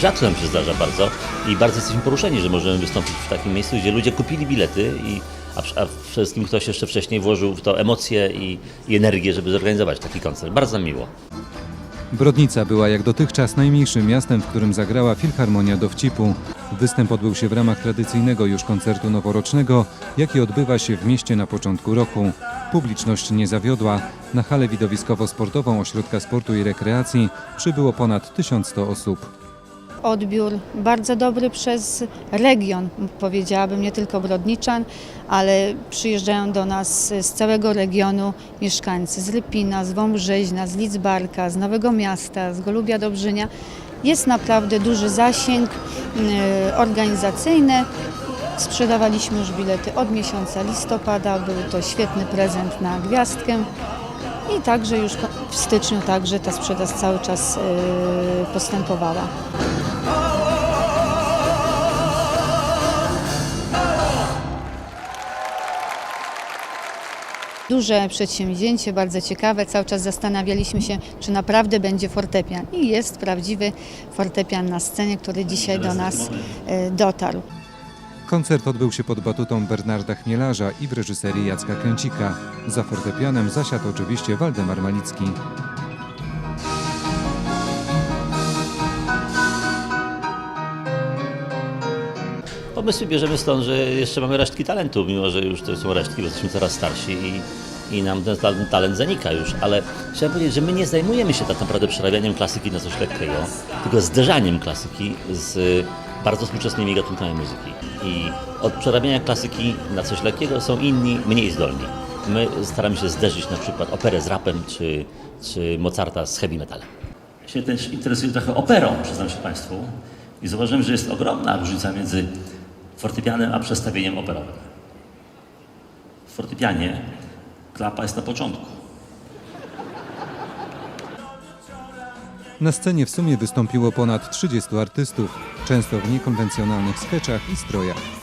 rzadko nam się zdarza bardzo i bardzo jesteśmy poruszeni, że możemy wystąpić w takim miejscu, gdzie ludzie kupili bilety, i, a, a wszystkim ktoś jeszcze wcześniej włożył w to emocje i, i energię, żeby zorganizować taki koncert. Bardzo miło. Brodnica była jak dotychczas najmniejszym miastem, w którym zagrała Filharmonia Dowcipu. Występ odbył się w ramach tradycyjnego już koncertu noworocznego, jaki odbywa się w mieście na początku roku. Publiczność nie zawiodła. Na halę widowiskowo-sportową Ośrodka Sportu i Rekreacji przybyło ponad 1100 osób. Odbiór bardzo dobry przez region, powiedziałabym, nie tylko Brodniczan, ale przyjeżdżają do nas z całego regionu mieszkańcy z Rypina, z Wąbrzeźna, z Lidzbarka, z Nowego Miasta, z Golubia Dobrzynia. Jest naprawdę duży zasięg y, organizacyjny. Sprzedawaliśmy już bilety od miesiąca listopada. Był to świetny prezent na gwiazdkę. I także już w styczniu także ta sprzedaż cały czas y, postępowała. Duże przedsięwzięcie, bardzo ciekawe. Cały czas zastanawialiśmy się, czy naprawdę będzie fortepian. I jest prawdziwy fortepian na scenie, który dzisiaj do nas y, dotarł. Koncert odbył się pod batutą Bernarda Chmielarza i w reżyserii Jacka Kręcika. Za fortepianem zasiadł oczywiście Waldemar Malicki. Pomysły bierzemy stąd, że jeszcze mamy resztki talentu, mimo że już to są resztki, bo jesteśmy coraz starsi i, i nam ten ta- talent zanika już. Ale chciałem powiedzieć, że my nie zajmujemy się tak naprawdę przerabianiem klasyki na coś lekkiego, tylko zderzaniem klasyki z bardzo współczesnymi gatunkami muzyki. I od przerabiania klasyki na coś lekkiego są inni, mniej zdolni. My staramy się zderzyć na przykład operę z rapem, czy, czy Mozarta z heavy metalem. Ja się też interesuję trochę operą, przyznam się Państwu. I zauważyłem, że jest ogromna różnica między fortepianem a przestawieniem operowym. W fortepianie klapa jest na początku. Na scenie w sumie wystąpiło ponad 30 artystów, często w niekonwencjonalnych skeczach i strojach.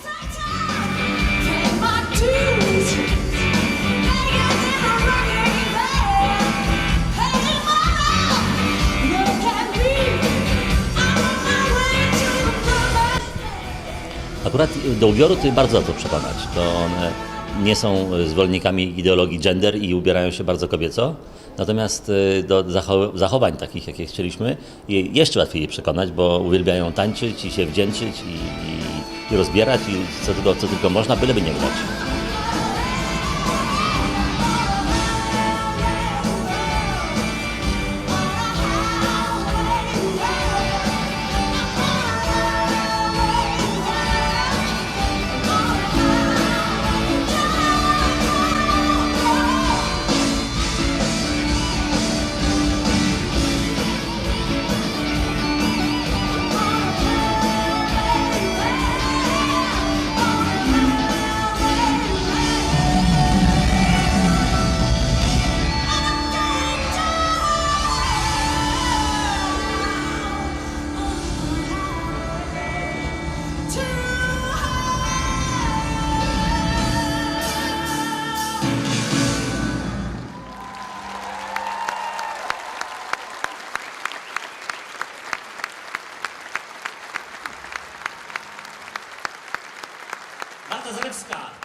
Akurat do ubioru to bardzo łatwo przekonać. To one nie są zwolennikami ideologii gender i ubierają się bardzo kobieco. Natomiast y, do zacho- zachowań takich, jakie chcieliśmy, je jeszcze łatwiej je przekonać, bo uwielbiają tańczyć i się wdzięczyć i, i, i rozbierać i co tylko, co tylko można, byleby nie grać. Marta Zalewska!